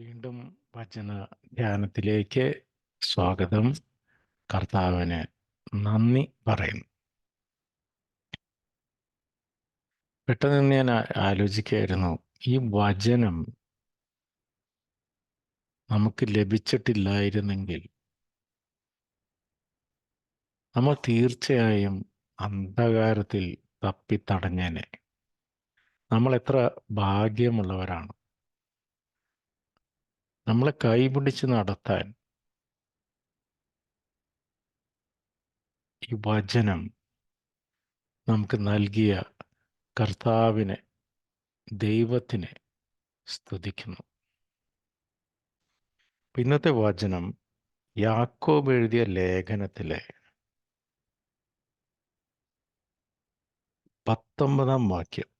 വീണ്ടും വചന ധ്യാനത്തിലേക്ക് സ്വാഗതം. കർത്താവിന് നന്ദി പറയുന്നു. പെട്ടെന്ന് ഞാൻ ആലോചിക്കായിരുന്നു ഈ വചനം നമുക്ക് ലഭിച്ചിട്ടില്ലായിരുന്നെങ്കിൽ നമ്മൾ തീർച്ചയായും അന്ധകാരത്തിൽ തപ്പിത്തടഞ്ഞേനെ. നമ്മൾ എത്ര ഭാഗ്യമുള്ളവരാണ്. നമ്മളെ കൈപിടിച്ച് നടത്താൻ ഈ വചനം നമുക്ക് നൽകിയ കർത്താവിനെ ദൈവത്തിനെ സ്തുതിക്കുന്നു. ഇന്നത്തെ വചനം യാക്കോബ് എഴുതിയ ലേഖനത്തിലെ പത്തൊമ്പതാം വാക്യം.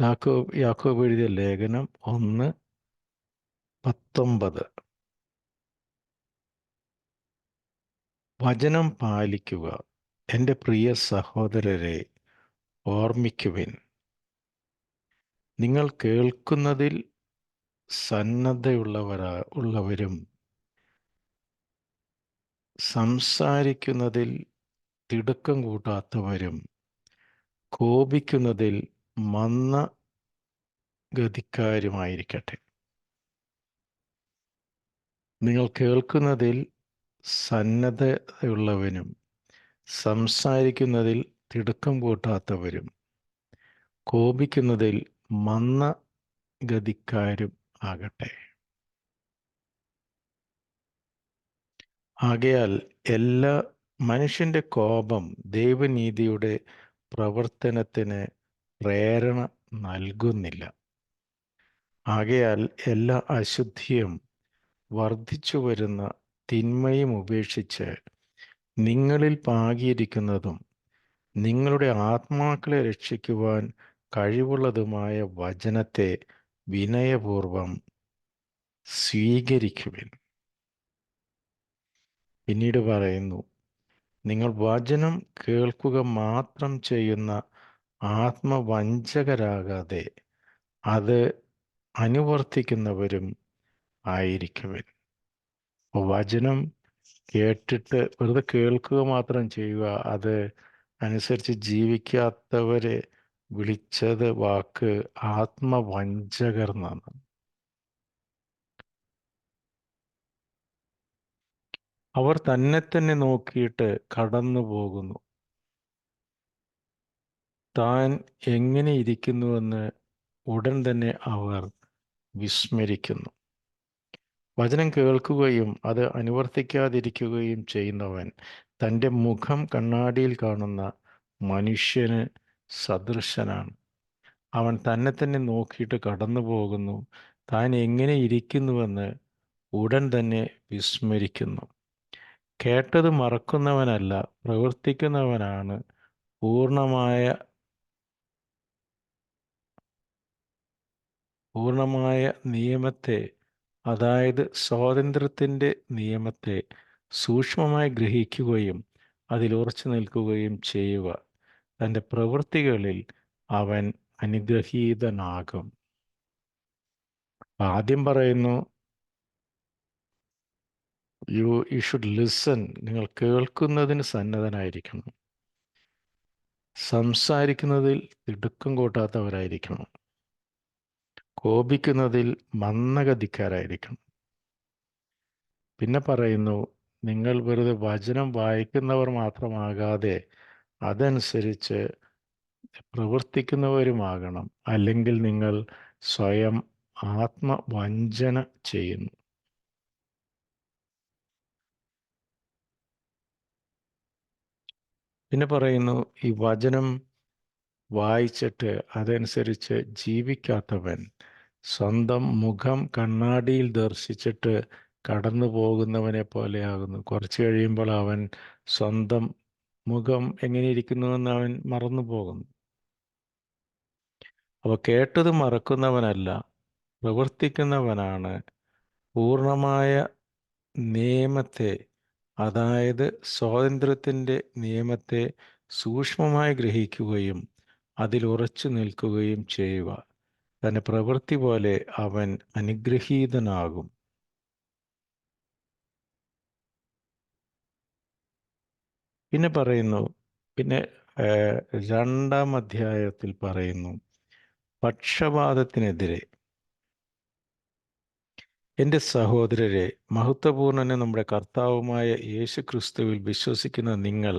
യാക്കോബ് യാക്കോബ് എഴുതിയ ലേഖനം ഒന്ന് പത്തൊമ്പത്. വചനം പാലിക്കുക. എന്റെ പ്രിയ സഹോദരരെ ഓർമ്മിക്കുവിൻ. നിങ്ങൾ കേൾക്കുന്നതിൽ സന്നദ്ധയുള്ളവരാ ഉള്ളവരും സംസാരിക്കുന്നതിൽ തിടുക്കം കൂട്ടാത്തവരും കോപിക്കുന്നതിൽ മന്ന ഗതിക്കാരുമായിരിക്കട്ടെ നിങ്ങൾ കേൾക്കുന്നതിൽ സന്നദ്ധയുള്ളവനും സംസാരിക്കുന്നതിൽ തിടുക്കം കൂട്ടാത്തവരും കോപിക്കുന്നതിൽ മന്ന ഗതിക്കാരും ആകട്ടെ. ആകയാൽ എല്ലാ മനുഷ്യന്റെ കോപം ദൈവനീതിയുടെ പ്രവർത്തനത്തിന് പ്രേരണ നൽകുന്നില്ല. ആകയാൽ എല്ലാ അശുദ്ധിയും വർദ്ധിച്ചു വരുന്ന തിന്മയും ഉപേക്ഷിച്ച് നിങ്ങളിൽ പാകിയിരിക്കുന്നതും നിങ്ങളുടെ ആത്മാക്കളെ രക്ഷിക്കുവാൻ കഴിവുള്ളതുമായ വചനത്തെ വിനയപൂർവം സ്വീകരിക്കുവിൻ. പിന്നീട് പറയുന്നു നിങ്ങൾ വചനം കേൾക്കുക മാത്രം ചെയ്യുന്ന ആത്മവഞ്ചകരാകാതെ അത് അനുവർത്തിക്കുന്നവരും ആയിരിക്കുവിൻ. വചനം കേട്ടിട്ട് വെറുതെ കേൾക്കുക മാത്രം ചെയ്യുക അത് അനുസരിച്ച് ജീവിക്കാത്തവരെ വിളിച്ചത് വാക്ക് ആത്മവഞ്ചകർ എന്നാണ്. അവർ തന്നെ തന്നെ നോക്കിയിട്ട് കടന്നു പോകുന്നു താൻ എങ്ങനെ ഇരിക്കുന്നുവെന്ന് ഉടൻ തന്നെ അവർ വിസ്മരിക്കുന്നു. വചനം കേൾക്കുകയും അത് അനുവർത്തിക്കാതിരിക്കുകയും ചെയ്യുന്നവൻ തന്റെ മുഖം കണ്ണാടിയിൽ കാണുന്ന മനുഷ്യന് സദൃശനാണ്. അവൻ തന്നെ തന്നെ നോക്കിയിട്ട് കടന്നു പോകുന്നു താൻ എങ്ങനെ ഇരിക്കുന്നുവെന്ന് ഉടൻ തന്നെ വിസ്മരിക്കുന്നു. കേട്ടത് മറക്കുന്നവനല്ല പ്രവർത്തിക്കുന്നവനാണ് പൂർണമായ പൂർണമായ നിയമത്തെ അതായത് സ്വാതന്ത്ര്യത്തിന്റെ നിയമത്തെ സൂക്ഷ്മമായി ഗ്രഹിക്കുകയും അതിൽ ഉറച്ചു നിൽക്കുകയും ചെയ്യുക. തന്റെ പ്രവൃത്തികളിൽ അവൻ അനുഗ്രഹീതനാകും. ആദ്യം പറയുന്നു യു യു ഷുഡ് ലിസൺ നിങ്ങൾ കേൾക്കുന്നതിന് സന്നദ്ധനായിരിക്കണം. സംസാരിക്കുന്നതിൽ തിടുക്കം കൂട്ടാത്തവരായിരിക്കണം. കോപിക്കുന്നതിൽ മന്ദഗതിക്കാരായിരിക്കണം. പിന്നെ പറയുന്നു നിങ്ങൾ വെറുതെ വചനം വായിക്കുന്നവർ മാത്രമാകാതെ അതനുസരിച്ച് പ്രവർത്തിക്കുന്നവരുമാകണം. അല്ലെങ്കിൽ നിങ്ങൾ സ്വയം ആത്മവഞ്ചന ചെയ്യുന്നു. പിന്നെ പറയുന്നു ഈ വചനം വായിച്ചിട്ട് അതനുസരിച്ച് ജീവിക്കാത്തവൻ സ്വന്തം മുഖം കണ്ണാടിയിൽ ദർശിച്ചിട്ട് കടന്നു പോകുന്നവനെ പോലെയാകുന്നു. കുറച്ച് കഴിയുമ്പോൾ അവൻ സ്വന്തം മുഖം എങ്ങനെ ഇരിക്കുന്നുവെന്ന് അവൻ മറന്നു പോകുന്നു. അപ്പോൾ കേട്ടത് മറക്കുന്നവനല്ല പ്രവർത്തിക്കുന്നവനാണ്. പൂർണമായ നിയമത്തെ അതായത് സ്വാതന്ത്ര്യത്തിന്റെ നിയമത്തെ സൂക്ഷ്മമായി ഗ്രഹിക്കുകയും അതിൽ ഉറച്ചു നിൽക്കുകയും ചെയ്യുക. തന്റെ പ്രവൃത്തി പോലെ അവൻ അനുഗ്രഹീതനാകും. പിന്നെ പറയുന്നു പിന്നെ രണ്ടാം അധ്യായത്തിൽ പറയുന്നു പക്ഷപാതത്തിനെതിരെ. എന്റെ സഹോദരരെ മഹത്വപൂർണനെ നമ്മുടെ കർത്താവുമായ യേശു ക്രിസ്തുവിൽ വിശ്വസിക്കുന്ന നിങ്ങൾ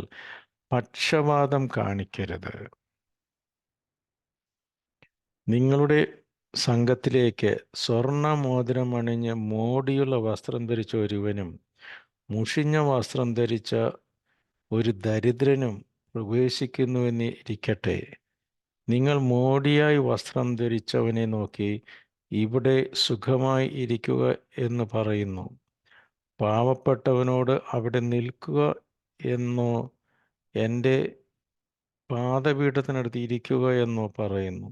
പക്ഷപാതം കാണിക്കരുത്. നിങ്ങളുടെ സംഘത്തിലേക്ക് സ്വർണമോതിരമണിഞ്ഞ് മോടിയുള്ള വസ്ത്രം ധരിച്ച ഒരുവനും മുഷിഞ്ഞ വസ്ത്രം ധരിച്ച ഒരു ദരിദ്രനും പ്രവേശിക്കുന്നുവെന്ന് ഇരിക്കട്ടെ. നിങ്ങൾ മോടിയായി വസ്ത്രം ധരിച്ചവനെ നോക്കി ഇവിടെ സുഖമായി ഇരിക്കുക എന്ന് പറയുന്നു. പാവപ്പെട്ടവനോട് അവിടെ നിൽക്കുക എന്നോ എന്റെ പാദപീഠത്തിനടുത്ത് ഇരിക്കുക എന്നോ പറയുന്നു.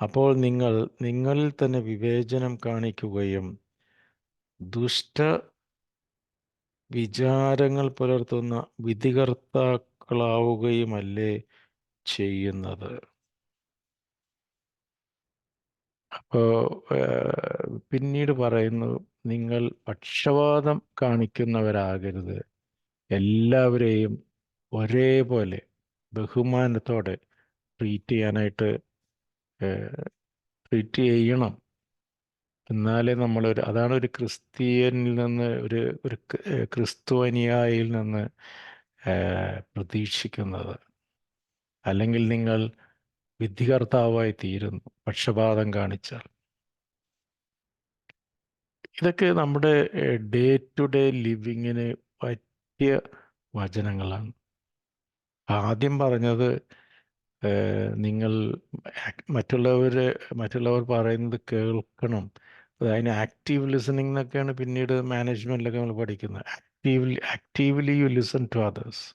അപ്പോൾ നിങ്ങൾ നിങ്ങളിൽ തന്നെ വിവേചനം കാണിക്കുകയും ദുഷ്ട വിചാരങ്ങൾ പുലർത്തുന്ന വിധികർത്താക്കളാവുകയുമല്ലേ ചെയ്യുന്നത്. അപ്പോൾ പിന്നീട് പറയുന്നു നിങ്ങൾ പക്ഷപാതം കാണിക്കുന്നവരാകരുത്. എല്ലാവരെയും ഒരേപോലെ ബഹുമാനത്തോടെ ട്രീറ്റ് ചെയ്യാനായിട്ട് ട്രീറ്റ് ചെയ്യണം. എന്നാലേ നമ്മളൊരു അതാണ് ഒരു ക്രിസ്ത്യനിൽ നിന്ന് ഒരു ഒരു ക്രിസ്തു അനുയായിയിൽ നിന്ന് പ്രതീക്ഷിക്കുന്നത്. അല്ലെങ്കിൽ നിങ്ങൾ വിധികർത്താവായി തീരുന്നു പക്ഷപാതം കാണിച്ചാൽ. ഇതൊക്കെ നമ്മുടെ ഡേ ടു ഡേ ലിവിങ്ങിന് പറ്റിയ വചനങ്ങളാണ്. ആദ്യം പറഞ്ഞത് നിങ്ങൾ മറ്റുള്ളവർ മറ്റുള്ളവർ പറയുന്നത് കേൾക്കണം. അതായത് ആക്റ്റീവ് ലിസണിങ് എന്നൊക്കെയാണ് പിന്നീട് മാനേജ്മെന്റിലൊക്കെ നമ്മൾ പഠിക്കുന്നത്. Actively actively you listen to others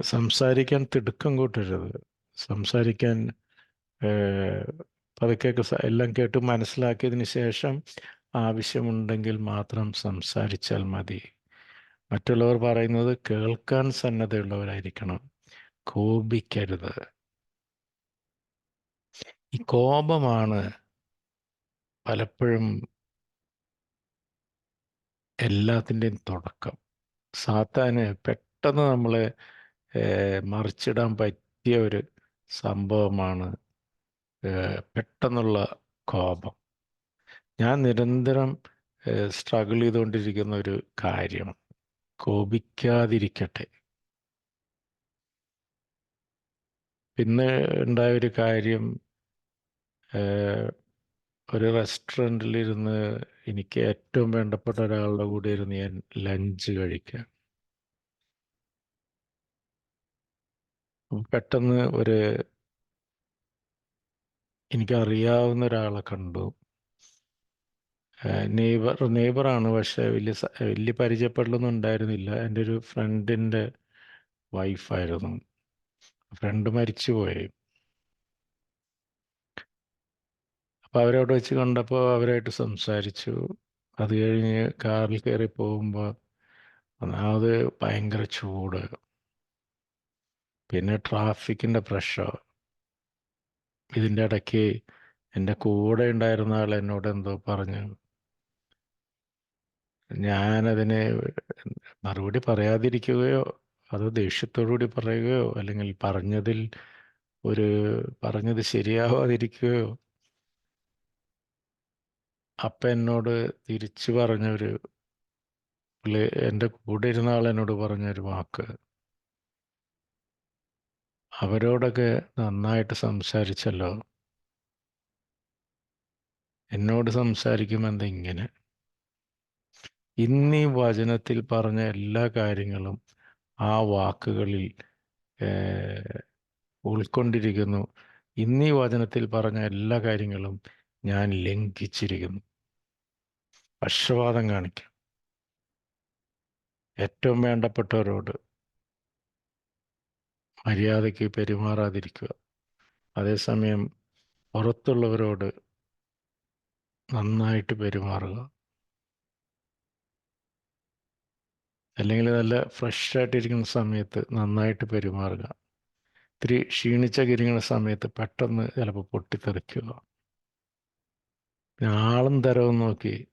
സംസാരിക്കാൻ തിടുക്കം കൂട്ടരുത്. സംസാരിക്കാൻ പതുക്കെ എല്ലാം കേട്ട് മനസ്സിലാക്കിയതിന് ശേഷം ആവശ്യമുണ്ടെങ്കിൽ മാത്രം സംസാരിച്ചാൽ മതി. മറ്റുള്ളവർ പറയുന്നത് കേൾക്കാൻ സന്നദ്ധയുള്ളവരായിരിക്കണം കോപിക്കരുത്. ഈ കോപമാണ് പലപ്പോഴും എല്ലാത്തിന്റെയും തുടക്കം. സാത്താന് പെട്ടെന്ന് നമ്മളെ മറിച്ചിടാൻ പറ്റിയ ഒരു സംഭവമാണ് പെട്ടെന്നുള്ള കോപം. ഞാൻ നിരന്തരം സ്ട്രഗിൾ ചെയ്തുകൊണ്ടിരിക്കുന്ന ഒരു കാര്യം കോപിക്കാതിരിക്കട്ടെ. പിന്നെ ഉണ്ടായ ഒരു കാര്യം ഒരു റെസ്റ്റോറന്റിലിരുന്ന് എനിക്ക് ഏറ്റവും വേണ്ടപ്പെട്ട ഒരാളുടെ കൂടെ ഇരുന്ന് ഞാൻ ലഞ്ച് കഴിക്കുക പെട്ടെന്ന് ഒരു എനിക്കറിയാവുന്ന ഒരാളെ കണ്ടു. നെയ്ബർ നെയ്ബറാണ്. പക്ഷെ വലിയ വലിയ പരിചയപ്പെടലൊന്നും ഉണ്ടായിരുന്നില്ല. എന്റെ ഒരു ഫ്രണ്ടിന്റെ വൈഫായിരുന്നു. ഫ്രണ്ട് മരിച്ചു പോയി അപ്പോൾ അവരവിടെ വെച്ച് കണ്ടപ്പോൾ അവരായിട്ട് സംസാരിച്ചു. അത് കഴിഞ്ഞ് കാറിൽ കയറി പോകുമ്പോൾ ഒന്നാമത് ഭയങ്കര ചൂട്. പിന്നെ ട്രാഫിക്കിന്റെ പ്രഷർ. ഇതിന്റെ ഇടയ്ക്ക് എന്റെ കൂടെ ഉണ്ടായിരുന്ന ആൾ എന്നോട് എന്തോ പറഞ്ഞു ഞാനതിന് മറുപടി പറയാതിരിക്കുകയോ അതോ ദേഷ്യത്തോടുകൂടി പറയുകയോ അല്ലെങ്കിൽ പറഞ്ഞതിൽ ഒരു പറഞ്ഞത് ശരിയാവാതിരിക്കുകയോ അപ്പ എന്നോട് തിരിച്ചു പറഞ്ഞൊരു എന്റെ കൂടെ ഇരുന്ന ആൾ എന്നോട് പറഞ്ഞൊരു വാക്ക്. അവരോടൊക്കെ നന്നായിട്ട് സംസാരിച്ചല്ലോ. എന്നോട് സംസാരിക്കുമ്പോൾ ഇങ്ങനെ? ഇന്നീ വചനത്തിൽ പറഞ്ഞ എല്ലാ കാര്യങ്ങളും ആ വാക്കുകളിൽ ഉൾക്കൊണ്ടിരിക്കുന്നു. ഇന്നീ വചനത്തിൽ പറഞ്ഞ എല്ലാ കാര്യങ്ങളും ഞാൻ ലംഘിച്ചിരിക്കുന്നു. പക്ഷപാതം കാണിക്കാം. ഏറ്റവും വേണ്ടപ്പെട്ടവരോട് മര്യാദയ്ക്ക് പെരുമാറാതിരിക്കുക. അതേസമയം പുറത്തുള്ളവരോട് നന്നായിട്ട് പെരുമാറുക. അല്ലെങ്കിൽ നല്ല ഫ്രഷ് ആയിട്ടിരിക്കുന്ന സമയത്ത് നന്നായിട്ട് പെരുമാറുക. ഇത്തിരി ക്ഷീണിച്ചൊക്കെ സമയത്ത് പെട്ടെന്ന് ചിലപ്പോൾ പൊട്ടിത്തെറിക്കുക. ആളും തരവും നോക്കി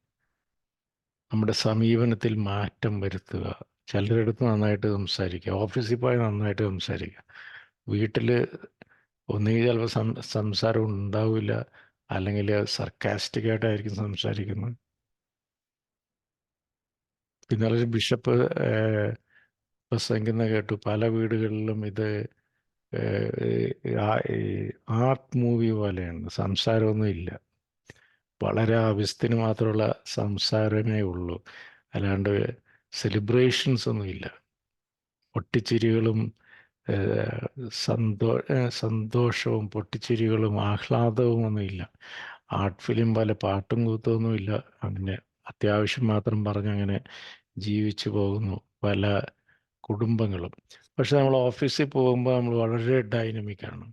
നമ്മുടെ സമീപനത്തിൽ മാറ്റം വരുത്തുക. ചിലരെടുത്ത് നന്നായിട്ട് സംസാരിക്കുക. ഓഫീസിൽ പോയി നന്നായിട്ട് സംസാരിക്കുക. വീട്ടിൽ ഒന്നുകിൽ ചിലപ്പോൾ സംസാരം ഉണ്ടാവില്ല. അല്ലെങ്കിൽ സർക്കാസ്റ്റിക് ആയിട്ടായിരിക്കും സംസാരിക്കുന്നത്. ഇന്നലെ ഒരു ബിഷപ്പ് പ്രസംഗിക്കുന്ന കേട്ടു. പല വീടുകളിലും ഇത് ആർട്ട് മൂവി പോലെയാണ്. സംസാരമൊന്നും ഇല്ല. വളരെ ആവശ്യത്തിന് മാത്രമുള്ള സംസാരമേ ഉള്ളൂ. അല്ലാണ്ട് സെലിബ്രേഷൻസ് ഒന്നുമില്ല പൊട്ടിച്ചിരികളും സന്തോ സന്തോഷവും പൊട്ടിച്ചിരികളും ആഹ്ലാദവും ഒന്നുമില്ല ആർട്ട് ഫിലിം പോലെ പാട്ടും കൂത്തൊന്നുമില്ല അങ്ങനെ അത്യാവശ്യം മാത്രം പറഞ്ഞങ്ങനെ ജീവിച്ചു പോകുന്നു പല കുടുംബങ്ങളും. പക്ഷെ നമ്മൾ ഓഫീസിൽ പോകുമ്പോൾ നമ്മൾ വളരെ ഡൈനമിക്കാണ്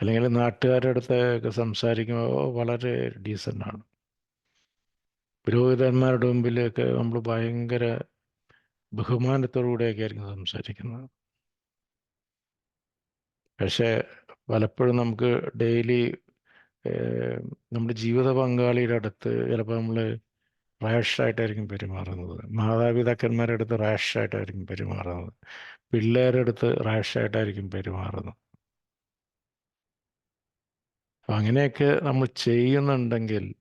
അല്ലെങ്കിൽ നാട്ടുകാരുടെ അടുത്തൊക്കെ സംസാരിക്കുമ്പോൾ വളരെ ഡീസന്റാണ് പുരോഹിതന്മാരുടെ മുമ്പിലൊക്കെ നമ്മൾ ഭയങ്കര ബഹുമാനത്തോടുകൂടെയൊക്കെ ആയിരിക്കും സംസാരിക്കുന്നത്. പക്ഷേ പലപ്പോഴും നമുക്ക് ഡെയിലി നമ്മുടെ ജീവിത പങ്കാളിയുടെ അടുത്ത് ചിലപ്പോൾ നമ്മൾ റാഷായിട്ടായിരിക്കും പെരുമാറുന്നത്. മാതാപിതാക്കന്മാരുടെ അടുത്ത് റാഷായിട്ടായിരിക്കും പെരുമാറുന്നത്. പിള്ളേരുടെ അടുത്ത് റാഷായിട്ടായിരിക്കും പെരുമാറുന്നത്. അപ്പം അങ്ങനെയൊക്കെ നമ്മൾ ചെയ്യുന്നുണ്ടെങ്കിൽ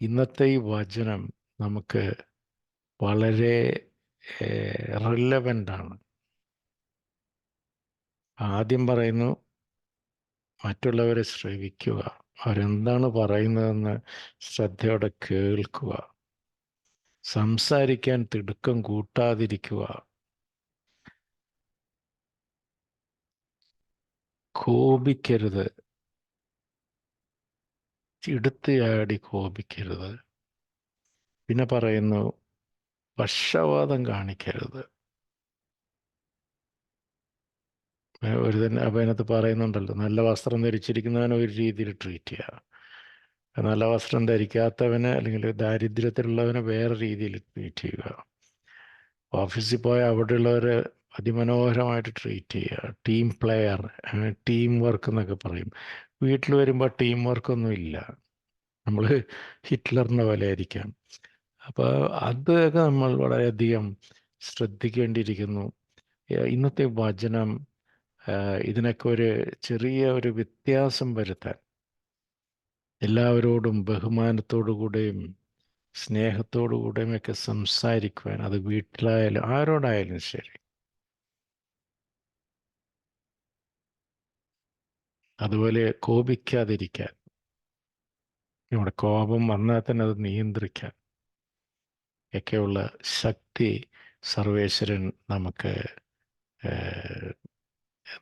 ഇന്നത്തെ ഈ വചനം നമുക്ക് വളരെ ആണ്. ആദ്യം പറയുന്നു മറ്റുള്ളവരെ ശ്രവിക്കുക. അവരെന്താണ് പറയുന്നതെന്ന് ശ്രദ്ധയോടെ കേൾക്കുക. സംസാരിക്കാൻ തിടുക്കം കൂട്ടാതിരിക്കുക. കോപിക്കരുത്. എടുത്തുചാടി കോപിക്കരുത്. പിന്നെ പറയുന്നു പക്ഷവാദം കാണിക്കരുത്. ഒരു തന്നെ അപ്പം അതിനകത്ത് പറയുന്നുണ്ടല്ലോ നല്ല വസ്ത്രം ധരിച്ചിരിക്കുന്നവനെ ഒരു രീതിയിൽ ട്രീറ്റ് ചെയ്യുക നല്ല വസ്ത്രം ധരിക്കാത്തവനെ അല്ലെങ്കിൽ ദാരിദ്ര്യത്തിലുള്ളവനെ വേറെ രീതിയിൽ ട്രീറ്റ് ചെയ്യുക. ഓഫീസിൽ പോയ അവിടെയുള്ളവരെ അതിമനോഹരമായിട്ട് ട്രീറ്റ് ചെയ്യുക. ടീം പ്ലെയർ ടീം വർക്ക് എന്നൊക്കെ പറയും. വീട്ടിൽ വരുമ്പോൾ ടീം വർക്കൊന്നും ഇല്ല. നമ്മൾ ഹിറ്റ്ലറിന്റെ പോലെ ആയിരിക്കാം. അപ്പോൾ അതൊക്കെ നമ്മൾ വളരെയധികം ശ്രദ്ധിക്കേണ്ടിയിരിക്കുന്നു. ഇന്നത്തെ വചനം ഇതിനൊക്കെ ഒരു ചെറിയ ഒരു വ്യത്യാസം വരുത്താൻ എല്ലാവരോടും ബഹുമാനത്തോടുകൂടെയും സ്നേഹത്തോടുകൂടെയും ഒക്കെ സംസാരിക്കുവാൻ അത് വീട്ടിലായാലും ആരോടായാലും ശരി. അതുപോലെ കോപിക്കാതിരിക്കാൻ. നമ്മുടെ കോപം വന്നാൽ തന്നെ അത് നിയന്ത്രിക്കാൻ. ഒക്കെയുള്ള ശക്തി സർവേശ്വരൻ നമുക്ക്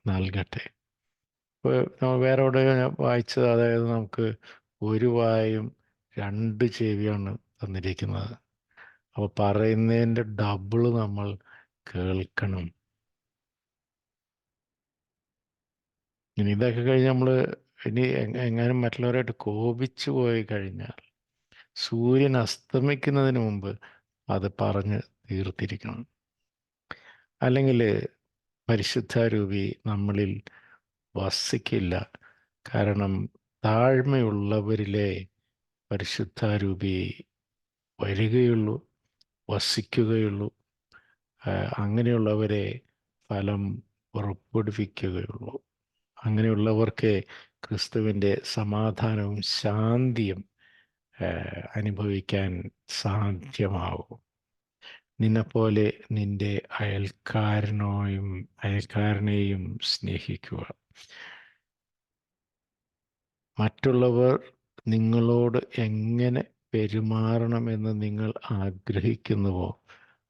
നൽകട്ടെ. ഇപ്പോൾ വേറെ എവിടെ വായിച്ചത് അതായത് നമുക്ക് ഒരു വായും രണ്ട് ചെവിയാണ് തന്നിരിക്കുന്നത്. അപ്പോൾ പറയുന്നതിന്റെ ഡബിൾ നമ്മൾ കേൾക്കണം. ഇനി ഇതൊക്കെ കഴിഞ്ഞ് നമ്മൾ ഇനി എങ്ങാനും മറ്റുള്ളവരായിട്ട് കോപിച്ചു പോയി കഴിഞ്ഞാൽ സൂര്യൻ അസ്തമിക്കുന്നതിന് മുമ്പ് അത് പറഞ്ഞ് തീർത്തിരിക്കണം. അല്ലെങ്കിൽ പരിശുദ്ധാരൂപി നമ്മളിൽ വസിക്കില്ല. കാരണം താഴ്മയുള്ളവരിലെ പരിശുദ്ധാരൂപി വരികയുള്ളൂ വസിക്കുകയുള്ളൂ. അങ്ങനെയുള്ളവരെ ഫലം പുറപ്പെടുവിക്കുകയുള്ളൂ അങ്ങനെയുള്ളവർക്ക് ക്രിസ്തുവിന്റെ സമാധാനവും ശാന്തിയും അനുഭവിക്കാൻ സാധ്യമാവും. നിന്നെപ്പോലെ നിന്റെ അയൽക്കാരനോയും അയൽക്കാരനെയും സ്നേഹിക്കുക. മറ്റുള്ളവർ നിങ്ങളോട് എങ്ങനെ പെരുമാറണമെന്ന് നിങ്ങൾ ആഗ്രഹിക്കുന്നുവോ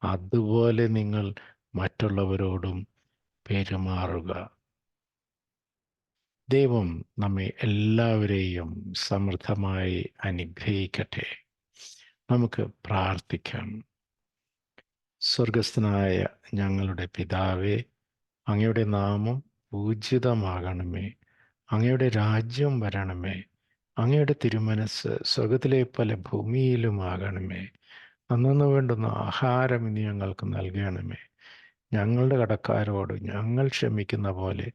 അതുപോലെ നിങ്ങൾ മറ്റുള്ളവരോടും പെരുമാറുക. ദൈവം നമ്മെ എല്ലാവരെയും സമൃദ്ധമായി അനുഗ്രഹിക്കട്ടെ. നമുക്ക് പ്രാർത്ഥിക്കാം. സ്വർഗസ്ഥനായ ഞങ്ങളുടെ പിതാവേ അങ്ങയുടെ നാമം പൂജിതമാകണമേ. അങ്ങയുടെ രാജ്യം വരണമേ. അങ്ങയുടെ തിരുമനസ് സ്വർഗത്തിലെ പല ഭൂമിയിലുമാകണമേ അന്നു വേണ്ടുന്ന ആഹാരം ഇനി ഞങ്ങൾക്ക് നൽകണമേ. ഞങ്ങളുടെ കടക്കാരോട് ഞങ്ങൾ ക്ഷമിക്കുന്ന പോലെ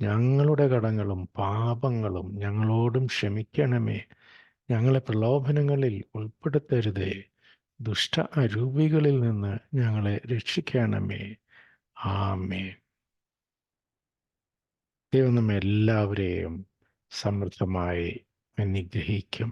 ഞങ്ങളുടെ കടങ്ങളും പാപങ്ങളും ഞങ്ങളോടും ക്ഷമിക്കണമേ. ഞങ്ങളെ പ്രലോഭനങ്ങളിൽ ഉൾപ്പെടുത്തരുതേ. ദുഷ്ട അരൂപികളിൽ നിന്ന് ഞങ്ങളെ രക്ഷിക്കണമേ. ആമേ ദൈവം നമ്മെ എല്ലാവരെയും സമൃദ്ധമായി അനുഗ്രഹിക്കും